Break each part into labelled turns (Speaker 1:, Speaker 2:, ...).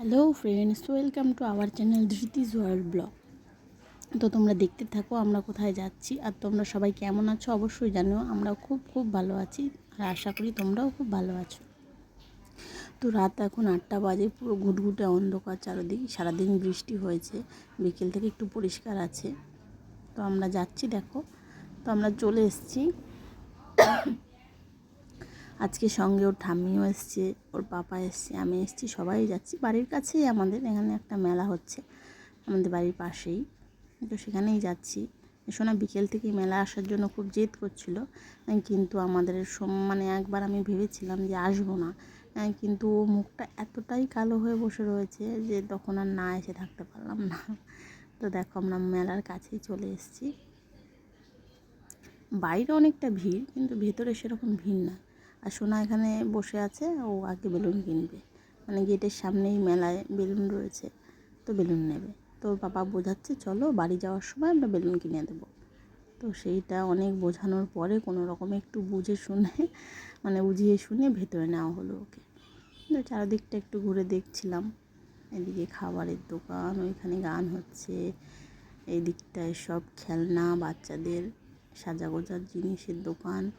Speaker 1: Hello friends, welcome to our channel Dhriti's world blog. তো তোমরা দেখতে থাকো, আমরা কোথায় যাচ্ছি আর তোমরা সবাই কেমন আছো অবশ্যই জানো আমরা খুব খুব ভালো আছি আর আশা করি তোমরাও খুব ভালো আছো। তো রাত এখন আটটা বাজে, পুরো ঘুটঘুটে অন্ধকার চারিদিক, সারাদিন বৃষ্টি হয়েছে, বিকেল থেকে একটু পরিষ্কার আছে। তো আমরা যাচ্ছি, দেখো। তো আমরা চলে এসেছি। আজকে সঙ্গে ওর ঠাম্মিও এসছে, ওর পাপা এসছে, আমি এসছি, সবাই যাচ্ছি। বাড়ির কাছেই আমাদের, এখানে একটা মেলা হচ্ছে আমাদের বাড়ির পাশেই। তো সেখানেই যাচ্ছি। সোনা বিকেল থেকে মেলা আসার জন্য খুব জেদ করছিল কিন্তু আমাদের মানে একবার আমি ভেবেছিলাম যে আসব না কিন্তু ও মুখটা এতটাই কালো হয়ে বসে রয়েছে যে তখন আর না এসে থাকতে পারলাম না। তো দেখো, আমরা মেলার কাছেই চলে এসেছি। বাইরে অনেকটা ভিড়, কিন্তু ভেতরে সেরকম ভিড় না। আর সোনা এখানে বসে আছে, ও আগে বেলুন কিনবে। মানে গেটের সামনেই মেলায় বেলুন রয়েছে, তো বেলুন নেবে। তো বাবা বোঝাচ্ছে, চলো বাড়ি যাওয়ার সময় আমরা বেলুন কিনে দেবো। তো সেইটা অনেক বোঝানোর পরে কোনো রকমে একটু বুঝে শুনে মানে বুঝিয়ে শুনে ভেতরে নেওয়া হলো ওকে। তো চারিদিকটা একটু ঘুরে দেখছিলাম। এদিকে খাবারের দোকান, ওইখানে গান হচ্ছে এই দিকটায় সব খেলনা, বাচ্চাদের সাজাগোজার জিনিসের দোকান।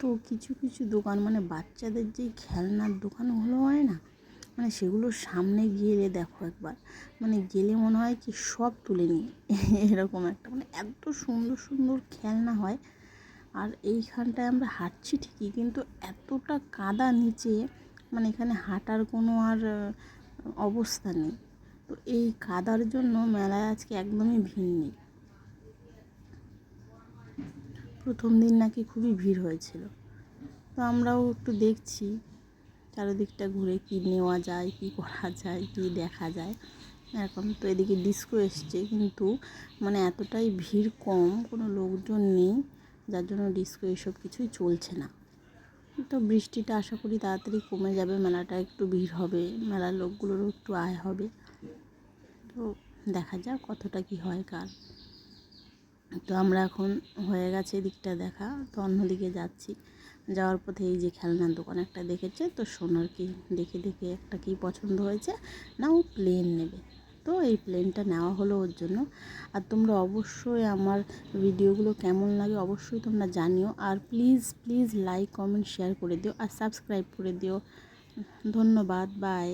Speaker 1: তো কিছু কিছু দোকান মানে বাচ্চাদের যেই খেলনার দোকানগুলো হয় না মানে সেগুলোর সামনে গিয়ে দেখো একবার মানে গেলে মনে হয় কি সব তুলে নিই এরকম একটা মানে এত সুন্দর সুন্দর খেলনা হয়, আর এইখানটায় আমরা হাঁটছি ঠিকই, কিন্তু এতটা কাদা নিচে মানে এখানে হাঁটার কোনো আর অবস্থা নেই, তো এই কাদার জন্য মেলায় আজকে একদমই ভিড় নেই। প্রথম দিন নাকি খুবই ভিড় হয়েছিল। তো আমরাও একটু দেখছি, চারিদিকটা ঘুরে কী নেওয়া যায়, কী করা যায়, কী দেখা যায়। এরকম তো এদিকে ডিস্কো এসছে, কিন্তু মানে এতটাই ভিড় কম, কোনো লোকজন নেই, যার জন্য ডিস্কো এসব কিছুই চলছে না। তো বৃষ্টিটা আশা করি তাড়াতাড়ি কমে যাবে, মেলাটা একটু ভিড় হবে, মেলার লোকগুলোরও একটু আয় হবে। তো দেখা যাক কতটা কি হয় কার। তো আমরা এখন হয়ে গেছে এদিকটা দেখা, তো অন্যদিকে যাচ্ছি। যাওয়ার পথে এই যে খেলনার দোকান একটা দেখেছে, তো সোনার কি দেখে দেখে একটা কি পছন্দ হয়েছে না ও প্লেন নেবে। তো এই প্লেনটা নেওয়া হলো ওর জন্য। আর তোমরা অবশ্যই আমার ভিডিওগুলো কেমন লাগে অবশ্যই তোমরা জানিও। আর please please like, comment, share করে দিও। আর সাবস্ক্রাইব করে দিও। ধন্যবাদ, বাই।